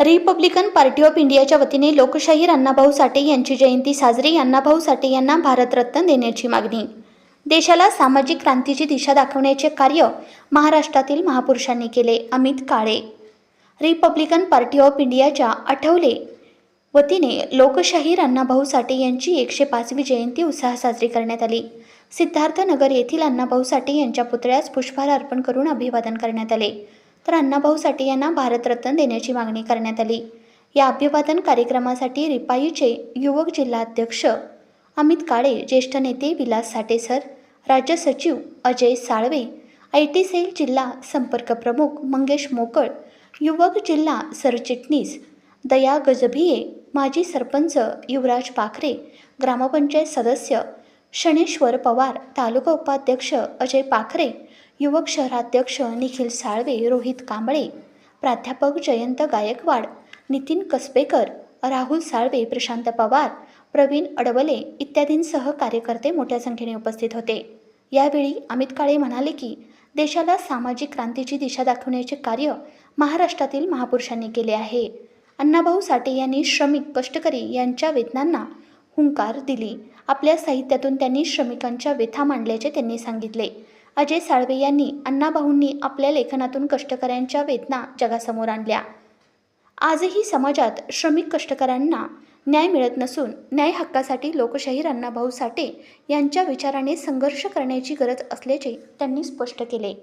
Republican Party of इंडियाच्या वतीने लोकशाहीर अण्णाभाऊ साठे यांची जयंती साजरी. अण्णाभाऊ साठे यांना भारतरत्न देण्याची मागणी. देशाला सामाजिक क्रांतीची दिशा दाखवण्याचे कार्य महाराष्ट्रातील महापुरुषांनी केले. Amit Kale. Republican Party of इंडियाच्या आठवले वतीने लोकशाहीर अण्णाभाऊ साठे यांची एकशे पाचवी जयंती उत्साह साजरी करण्यात आली. सिद्धार्थनगर येथील अण्णाभाऊ साठे यांच्या पुतळ्यास पुष्पहार अर्पण करून अभिवादन करण्यात आले. तर अण्णाभाऊ साठे यांना भारतरत्न देण्याची मागणी करण्यात आली. या अभिवादन कार्यक्रमासाठी रिपाईचे युवक जिल्हाध्यक्ष अमित काळे ज्येष्ठ नेते विलास साठे सर राज्य सचिव Ajay Salve I T cell जिल्हा संपर्क प्रमुख मंगेश मोकळ युवक जिल्हा सरचिटणीस दया गजभिये माजी सरपंच युवराज पाखरे ग्रामपंचायत सदस्य शनेश्वर पवार तालुका उपाध्यक्ष अजय पाखरे युवक शहराध्यक्ष निखिल साळवे रोहित कांबळे प्राध्यापक जयंत गायकवाड नितीन कसबेकर राहुल साळवे प्रशांत पवार प्रवीण अडवले इत्यादींसह कार्यकर्ते मोठ्या संख्येने उपस्थित होते. यावेळी अमित काळे म्हणाले की देशाला सामाजिक क्रांतीची दिशा दाखवण्याचे कार्य महाराष्ट्रातील महापुरुषांनी केले आहे. अण्णाभाऊ साठे यांनी श्रमिक कष्टकरी यांच्या वेदनांना हुंकार दिली. आपल्या साहित्यातून त्यांनी श्रमिकांच्या व्यथा मांडल्याचे त्यांनी सांगितले. अजय साळवे यांनी अण्णाभाऊंनी आपल्या लेखनातून कष्टकऱ्यांच्या वेदना जगासमोर आणल्या. आजही समाजात श्रमिक कष्टकऱ्यांना न्याय मिळत नसून न्याय हक्कासाठी लोकशाहीर अण्णाभाऊ साठे यांच्या विचाराने संघर्ष करण्याची गरज असल्याचे त्यांनी स्पष्ट केले.